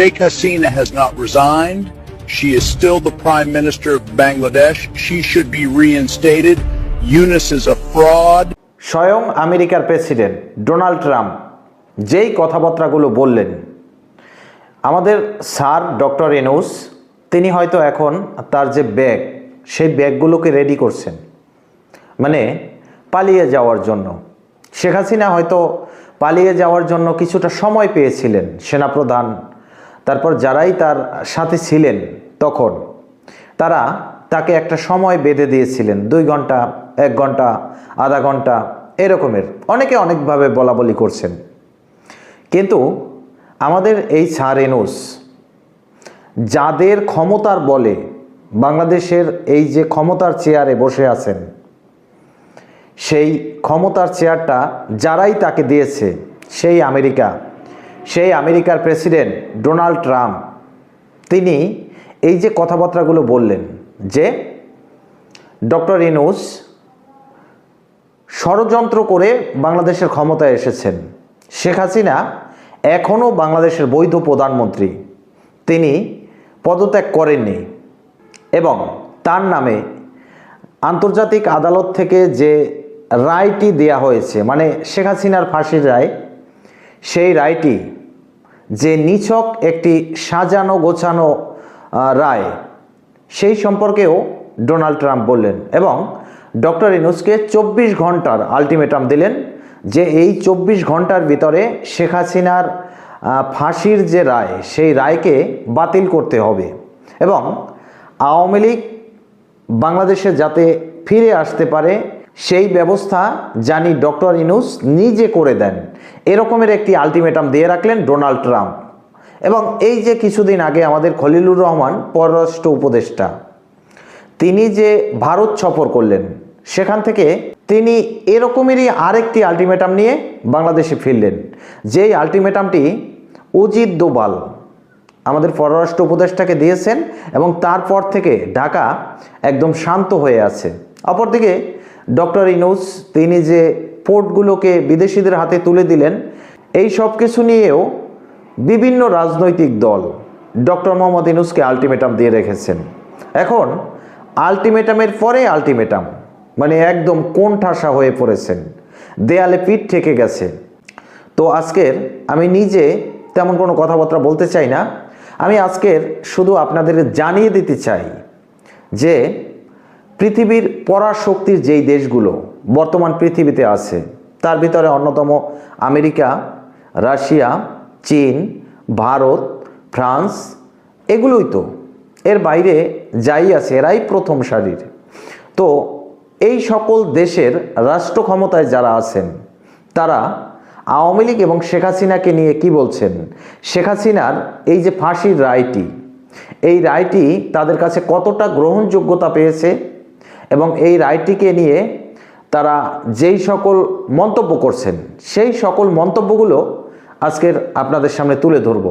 Sheikh Hasina has not resigned. She is still the Prime Minister of Bangladesh. She should be reinstated. Yunus is a fraud. স্বয়ং আমেরিকার president Donald Trump যেই কথাবার্তাগুলো বললেন, আমাদের sir doctor এনুস, তিনি হয়তো এখন তার যে ব্যাগ, সেই ব্যাগগুলোকে রেডি করছেন মানে পালিয়ে যাওয়ার জন্য শেখ হাসিনা হয়তো পালিয়ে যাওয়ার জন্য কিছুটা সময় পেয়েছিলেন সেনাপ্রধান তারপর যারাই তার সাথে ছিলেন তখন, তারা তাকে একটা সময় বেঁধে দিয়েছিলেন, দুই ঘণ্টা, এক ঘণ্টা, আধা ঘণ্টা, এরকমের। অনেকে অনেকভাবে বলা বলি করছেন। কিন্তু আমাদের এই স্যার এনুস, যাদের ক্ষমতার বলে বাংলাদেশের এই যে ক্ষমতার চেয়ারে বসে আছেন, সেই ক্ষমতার চেয়ারটা যারাই তাকে দিয়েছে, সেই আমেরিকা। সেই আমেরিকার প্রেসিডেন্ট ডোনাল্ড ট্রাম্প। তিনি এই যে কথাবার্তাগুলো বললেন যে ডক্টর ইনুস ষড়যন্ত্র করে বাংলাদেশের ক্ষমতায় এসেছেন। শেখ হাসিনা এখনও বাংলাদেশের বৈধ প্রধানমন্ত্রী। তিনি পদত্যাগ করেননি এবং তার নামে আন্তর্জাতিক আদালত থেকে যে রায়টি দেয়া হয়েছে মানে শেখ হাসিনার ফাঁসির রায়, সেই রায়টি যে নিছক একটি সাজানো গোছানো রায়, সেই সম্পর্কেও ডোনাল্ড ট্রাম্প বললেন এবং ডক্টর ইনুসকে চব্বিশ ঘণ্টার আলটিমেটাম দিলেন যে এই চব্বিশ ঘণ্টার ভিতরে শেখ হাসিনার ফাঁসির যে রায়, সেই রায়কে বাতিল করতে হবে এবং আওয়ামী লীগ বাংলাদেশে যাতে ফিরে আসতে পারে সেই ব্যবস্থা জানি ডক্টর ইনুস নিজে করে দেন। এরকমের একটি আলটিমেটাম দিয়ে রাখলেন ডোনাল্ড ট্রাম্প। এবং এই যে কিছুদিন আগে আমাদের খলিলুর রহমান, পররাষ্ট্র উপদেষ্টা, তিনি যে ভারত সফর করলেন, সেখান থেকে তিনি এরকমেরই আরেকটি আলটিমেটাম নিয়ে বাংলাদেশে ফিরলেন। যেই আলটিমেটামটি অজিত দোবাল, আমাদের পররাষ্ট্র উপদেষ্টাকে দিয়েছেন এবং তারপর থেকে ঢাকা একদম শান্ত হয়ে আছে। অপরদিকে ডক্টর ইনুস, তিনি যে পোর্টগুলোকে বিদেশিদের হাতে তুলে দিলেন, এই সব কিছু নিয়েও বিভিন্ন রাজনৈতিক দল ডক্টর মোহাম্মদ ইনুসকে আলটিমেটাম দিয়ে রেখেছেন। এখন আলটিমেটামের পরে আলটিমেটাম মানে একদম কোন ঠাসা হয়ে পড়েছেন। দেয়ালে পিঠ ঠেকে গেছে। তো আজকের আমি নিজে তেমন কোনো কথাবার্তা বলতে চাই না। আমি আজকের শুধু আপনাদের জানিয়ে দিতে চাই যে পৃথিবীর পরাশক্তির যেই দেশগুলো বর্তমান পৃথিবীতে আছে, তার ভিতরে অন্যতম আমেরিকা, রাশিয়া, চীন, ভারত, ফ্রান্স, এগুলোই তো। এর বাইরে যাই আছে, এরাই প্রথম সারির। তো এই সকল দেশের রাষ্ট্র ক্ষমতায় যারা আছেন, তারা আওয়ামী লীগ এবং শেখ হাসিনাকে নিয়ে কি বলছেন? শেখ হাসিনার এই যে ফাঁসির রায়টি, এই রায়টি তাদের কাছে কতটা গ্রহণযোগ্যতা পেয়েছে? এবং এই রায়টিকে নিয়ে তারা যেই সকল মন্তব্য করছেন, সেই সকল মন্তব্যগুলো আজকের আপনাদের সামনে তুলে ধরব।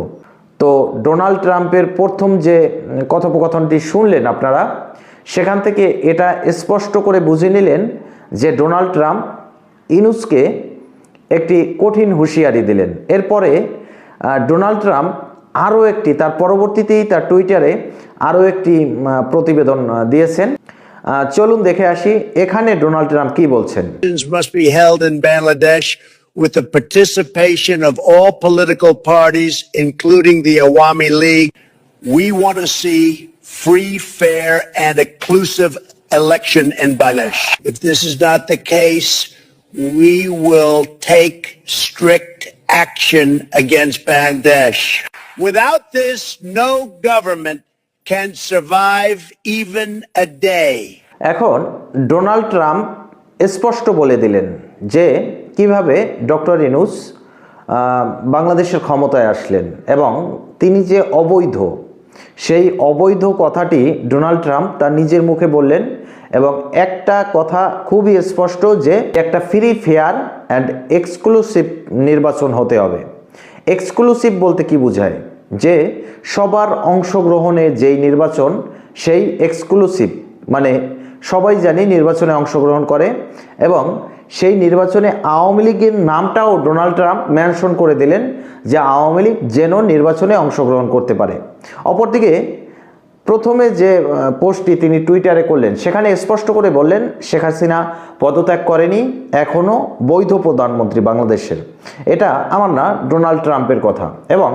তো ডোনাল্ড ট্রাম্পের প্রথম যে কথোপকথনটি শুনলেন আপনারা, সেখান থেকে এটা স্পষ্ট করে বুঝে নিলেন যে ডোনাল্ড ট্রাম্প ইনুসকে একটি কঠিন হুঁশিয়ারি দিলেন। এরপরে ডোনাল্ড ট্রাম্প আরও একটি, তার পরবর্তীতেই তার টুইটারে আরও একটি প্রতিবেদন দিয়েছেন। চলুন দেখে আসি এখানে ডোনাল্ড ট্রাম্প কি বলছেন Elections must be held in Bangladesh with the participation of all political parties, including the Awami League. We want to see free, fair, and inclusive election in Bangladesh. If this is not the case, we will take strict action against Bangladesh. Without this, no government can survive even a day. এখন Donald Trump স্পষ্ট বলে দিলেন যে কীভাবে doctor Yunus বাংলাদেশের ক্ষমতায় আসলেন এবং তিনি যে অবৈধ, সেই অবৈধ কথাটি ডোনাল্ড ট্রাম্প তার নিজের মুখে বললেন এবং একটা কথা খুবই স্পষ্ট যে একটা ফ্রি ফেয়ার অ্যান্ড এক্সক্লুসিভ নির্বাচন হতে হবে এক্সক্লুসিভ বলতে কি বোঝায় যে সবার অংশগ্রহণে যেই নির্বাচন, সেই এক্সক্লুসিভ মানে সবাই জানি নির্বাচনে অংশগ্রহণ করে এবং সেই নির্বাচনে আওয়ামী লীগের নামটাও ডোনাল্ড ট্রাম্প মেনশন করে দিলেন যে আওয়ামী লীগ যেন নির্বাচনে অংশগ্রহণ করতে পারে। অপরদিকে প্রথমে যে পোস্টটি তিনি টুইটারে করলেন, সেখানে স্পষ্ট করে বললেন, শেখ হাসিনা পদত্যাগ করেনি এখনও বৈধ প্রধানমন্ত্রী বাংলাদেশের। এটা আমার না ডোনাল্ড ট্রাম্পের কথা এবং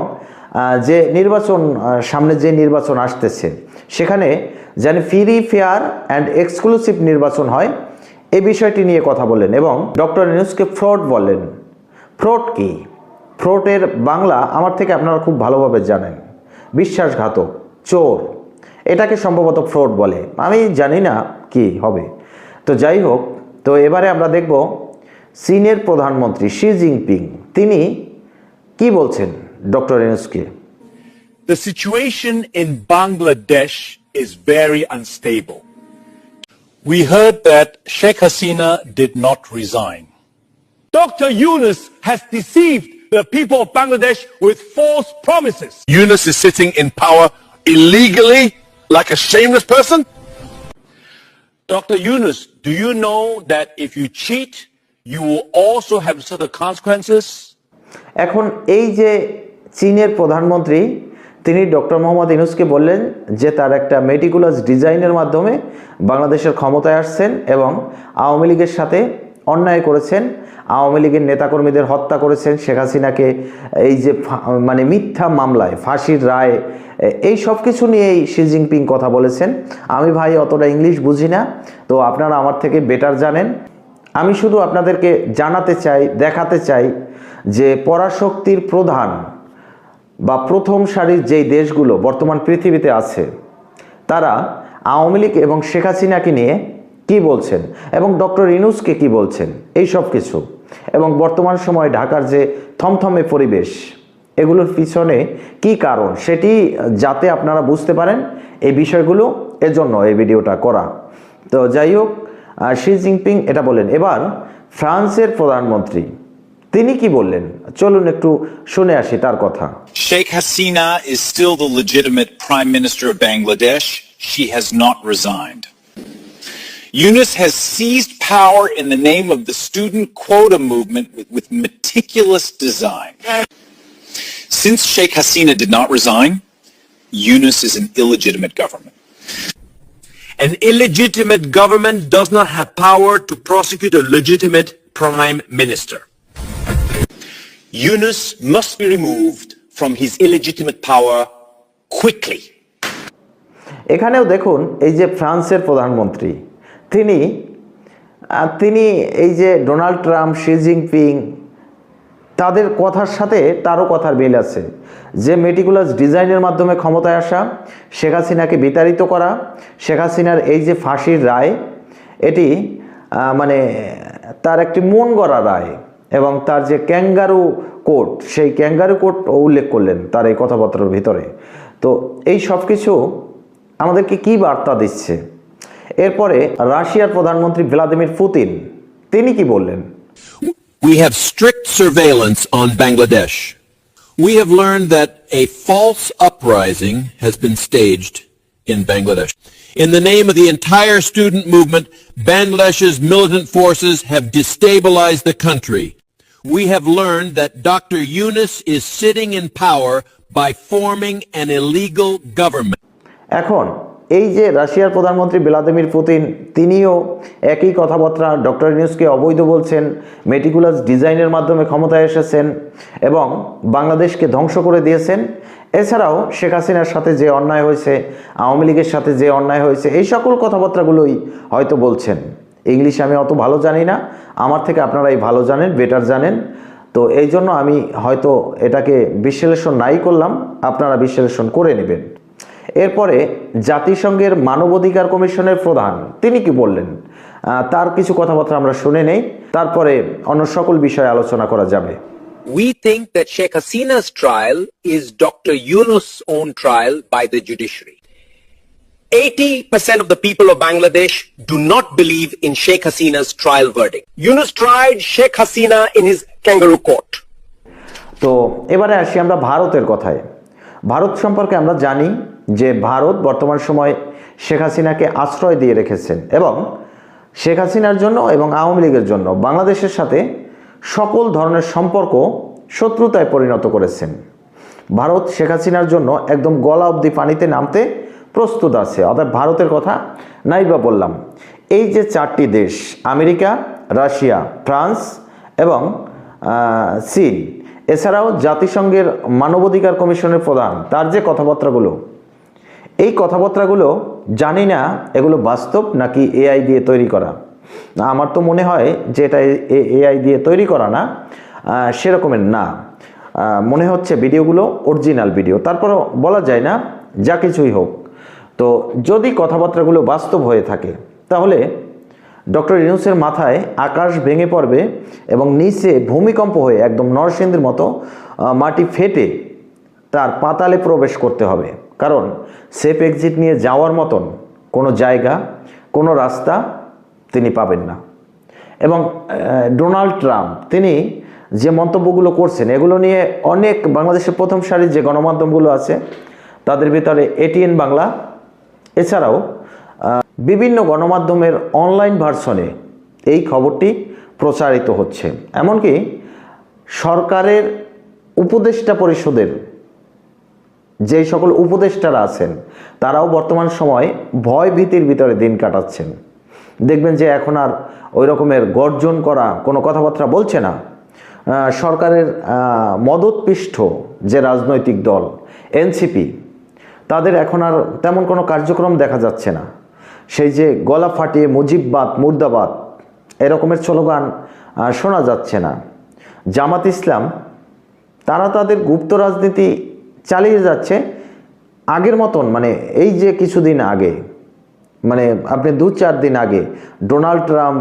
যে নির্বাচন সামনে যে নির্বাচন আসতেছে, সেখানে যেন ফ্রি, ফেয়ার অ্যান্ড এক্সক্লুসিভ নির্বাচন হয় এই বিষয়টি নিয়ে কথা বলেন এবং ডক্টর নিউজকে ফ্রড বলেন ফ্রড কি? ফ্রডের বাংলা আমার থেকে আপনারা খুব ভালোভাবে জানেন। বিশ্বাসঘাতক, চোর। এটাকে সম্ভবত ফ্রড বলে। আমি জানি না কি হবে। তো যাই হোক, তো এবারে আমরা দেখব চীনের প্রধানমন্ত্রী শি জিনপিং, তিনি কি বলছেন? Doctor এনুসকে The situation in Bangladesh is very unstable. We heard that Sheikh Hasina did not resign. Dr. Yunus has deceived the people of Bangladesh with false promises. Yunus is sitting in power illegally like a shameless person? Dr. Yunus, do you know that if you cheat, you will also have certain consequences? এখন এই যে চীনের প্রধানমন্ত্রী তিনি doctor Mohammad ইনুসকে বললেন যে তার একটা মেটিকুলাস ডিজাইনের মাধ্যমে বাংলাদেশের ক্ষমতায় আসছেন এবং আওয়ামী লীগের সাথে অন্যায় করেছেন। আওয়ামী লীগের নেতাকর্মীদের হত্যা করেছেন শেখ হাসিনাকে। এই যে মানে মিথ্যা মামলায়, ফাঁসির রায়, এই সব কিছু নিয়েই শি জিনপিং কথা বলেছেন। আমি ভাই অতটা ইংলিশ বুঝি না, তো আপনারা আমার থেকে বেটার জানেন। আমি শুধু আপনাদেরকে জানাতে চাই, দেখাতে চাই যে পরাশক্তির প্রধান বা প্রথম সারির যেই দেশগুলো বর্তমান পৃথিবীতে আছে, তারা আওয়ামী লীগ এবং শেখ হাসিনাকে নিয়ে কি বলছেন এবং ডক্টর ইনুসকে কি বলছেন, এই সব কিছু। এবং বর্তমান সময়ে ঢাকার যে থমথমে পরিবেশ, এগুলোর পিছনে কি কারণ সেটি যাতে আপনারা বুঝতে পারেন, এই বিষয়গুলো এজন্য এই ভিডিওটা করা। তো যাই হোক শি জিনপিং এটা বলেন। এবার ফ্রান্সের প্রধানমন্ত্রী তিনি কি বললেন চলুন একটু শুনে আসি তার কথা Sheikh Hasina is still the legitimate Prime Minister of Bangladesh. She has not resigned. Yunus has seized power in the name of the student quota movement with, with meticulous design. Since Sheikh Hasina did not resign, Yunus is an illegitimate government. An illegitimate government does not have power to prosecute a legitimate prime minister. Yunus must be removed from his illegitimate power quickly. এখানেও দেখুন, এই যে ফ্রান্সের প্রধানমন্ত্রী, তিনি তিনি এই যে ডোনাল্ড ট্রাম্প, শি জিনপিং, তাদের কথার সাথে তারও কথার মিল আছে যে মেটিকুলাস ডিজাইনের মাধ্যমে ক্ষমতায় আসা, শেখ হাসিনাকে বিতাড়িত করা, শেখ হাসিনার এই যে ফাঁসির রায়, এটি মানে তার একটি মন গড়া রায় এবং তার যে ক্যাঙ্গারু কোর্ট সেই ক্যাঙ্গারু কোর্ট উল্লেখ করলেন তার এই কথাবার্তার ভিতরে তো এই সব কিছু আমাদেরকে কি বার্তা দিচ্ছে এরপরে রাশিয়ার প্রধানমন্ত্রী ভ্লাদিমির পুতিন তিনি কি বললেন We have strict surveillance on Bangladesh. We have learned that a false uprising has been staged in Bangladesh. In the name of the entire student movement, Bangladesh's militant forces have destabilized the country. We have learned that Dr. Yunus is sitting in power by forming an illegal government. এখন, এই যে রাশিয়ার প্রধানমন্ত্রী Vladimir Putin, তিনিও একই কথাবার্তা doctor নিউজকে অবৈধ বলছেন মেটিকুলাস ডিজাইনের মাধ্যমে ক্ষমতায় এসেছেন এবং বাংলাদেশকে ধ্বংস করে দিয়েছেন এছাড়াও শেখ হাসিনার সাথে যে অন্যায় হয়েছে, আওয়ামী লীগের সাথে যে অন্যায় হয়েছে, এই সকল কথাবার্তাগুলোই হয়তো বলছেন ইংলিশ আমি অত ভালো জানি না। আমার থেকে আপনারাই ভালো জানেন বেটার জানেন। তো এই জন্য আমি হয়তো এটাকে বিশ্লেষণ নাই করলাম, আপনারা বিশ্লেষণ করে নেবেন। এরপরে জাতিসংঘের মানবাধিকার কমিশনের প্রধান, তিনি কি বললেন? তার কিছু কথাবার্তা আমরা শুনে নেই। তারপরে অন্য সকল বিষয়ে আলোচনা করা যাবে। We think that Sheikh Hasina's trial is Dr. Yunus' own trial by the judiciary. 80% of the people of Bangladesh do not believe in Sheikh Hasina's trial verdict. Yunus tried Sheikh Hasina in his kangaroo court. তো এবারে আসি আমরা ভারতের কথায় ভারত সম্পর্কে আমরা জানি যে ভারত বর্তমান সময় শেখ হাসিনাকে আশ্রয় দিয়ে রেখেছেন এবং শেখ হাসিনার জন্য এবং আওয়ামী লীগের জন্য বাংলাদেশের সাথে সকল ধরনের সম্পর্ক শত্রুতায় পরিণত করেছেন ভারত শেখ হাসিনার জন্য একদম গলা অবধি পানিতে নামতে প্রস্তুত আছে। অর্থাৎ ভারতের কথা নাই বা বললাম। এই যে চারটি দেশ, আমেরিকা, রাশিয়া, ফ্রান্স এবং চীন, এছাড়াও জাতিসংঘের মানবাধিকার কমিশনের প্রধান, তার যে কথাবার্তাগুলো, এই কথাবার্তাগুলো জানি না এগুলো বাস্তব নাকি এআই দিয়ে তৈরি করা। আমার তো মনে হয় যে এটা এআই দিয়ে তৈরি করা না সেরকমের না। মনে হচ্ছে ভিডিওগুলো অরিজিনাল ভিডিও। তারপরও বলা যায় না, যা কিছুই হোক। তো যদি কথাবার্তাগুলো বাস্তব হয়ে থাকে, তাহলে ডক্টর ইউনুসের মাথায় আকাশ ভেঙে পড়বে এবং নিচে ভূমিকম্প হয়ে একদম নরসিংদীর মতো মাটি ফেটে তার পাতালে প্রবেশ করতে হবে। কারণ সেফ এক্সিট নিয়ে যাওয়ার মতন কোনো জায়গা, কোনো রাস্তা তিনি পাবেন না। এবং ডোনাল্ড ট্রাম্প, তিনি যে মন্তব্যগুলো করছেন, এগুলো নিয়ে অনেক বাংলাদেশের প্রথম সারির যে গণমাধ্যমগুলো আছে, তাদের ভিতরে এটিএন বাংলা এছাড়াও বিভিন্ন গণমাধ্যমের অনলাইন ভার্সনে এই খবরটি প্রচারিত হচ্ছে। এমনকি সরকারের উপদেষ্টা পরিষদের যেই সকল উপদেষ্টারা আছেন, তারাও বর্তমান সময় ভয় ভীতির ভিতরে দিন কাটাচ্ছেন। দেখবেন যে এখন আর ওই রকমের গর্জন করা, কোনো কথাবার্তা বলছে না। সরকারের মদতপৃষ্ঠ যে রাজনৈতিক দল, এনসিপি তাদের এখন আর তেমন কোনো কার্যক্রম দেখা যাচ্ছে না। সেই যে গলা ফাটিয়ে মুজিববাদ, মুর্দাবাদ এরকমের স্লোগান শোনা যাচ্ছে না। জামাত ইসলাম, তারা তাদের গুপ্ত রাজনীতি চালিয়ে যাচ্ছে আগের মতন মানে এই যে কিছুদিন আগে মানে আপনি দু চার দিন আগে ডোনাল্ড ট্রাম্প,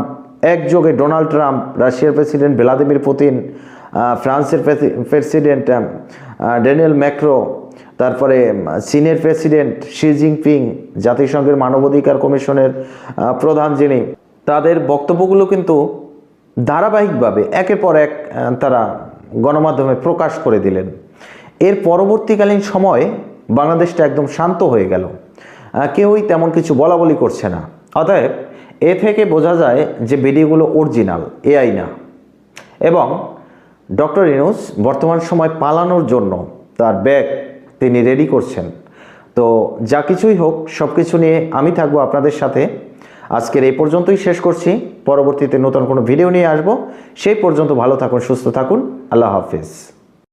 একযোগে ডোনাল্ড ট্রাম্প, রাশিয়ার প্রেসিডেন্ট ভ্লাদিমির পুতিন ফ্রান্সের প্রেসিডেন্ট ড্যানিয়েল ম্যাক্রো তারপরে চীনের প্রেসিডেন্ট শি জিনপিং, জাতিসংঘের মানবাধিকার কমিশনের প্রধান যিনি, তাদের বক্তব্যগুলো কিন্তু ধারাবাহিকভাবে একের পর এক তারা গণমাধ্যমে প্রকাশ করে দিলেন। এর পরবর্তীকালীন সময়ে বাংলাদেশটা একদম শান্ত হয়ে গেল। কেউই তেমন কিছু বলা বলি করছে না। অতএব, এ থেকে বোঝা যায় যে ভিডিওগুলো অরিজিনাল, এআই না। এবং ডক্টর ইনুস বর্তমান সময় পালানোর জন্য তার ব্যাগ তিনি রেডি করছেন। তো যা কিছুই হোক সব কিছু নিয়ে আমি থাকব আপনাদের সাথে। আজকের এই পর্যন্তই শেষ করছি। পরবর্তীতে নতুন কোনো ভিডিও নিয়ে আসব। সেই পর্যন্ত ভালো থাকুন, সুস্থ থাকুন। আল্লাহ হাফিজ।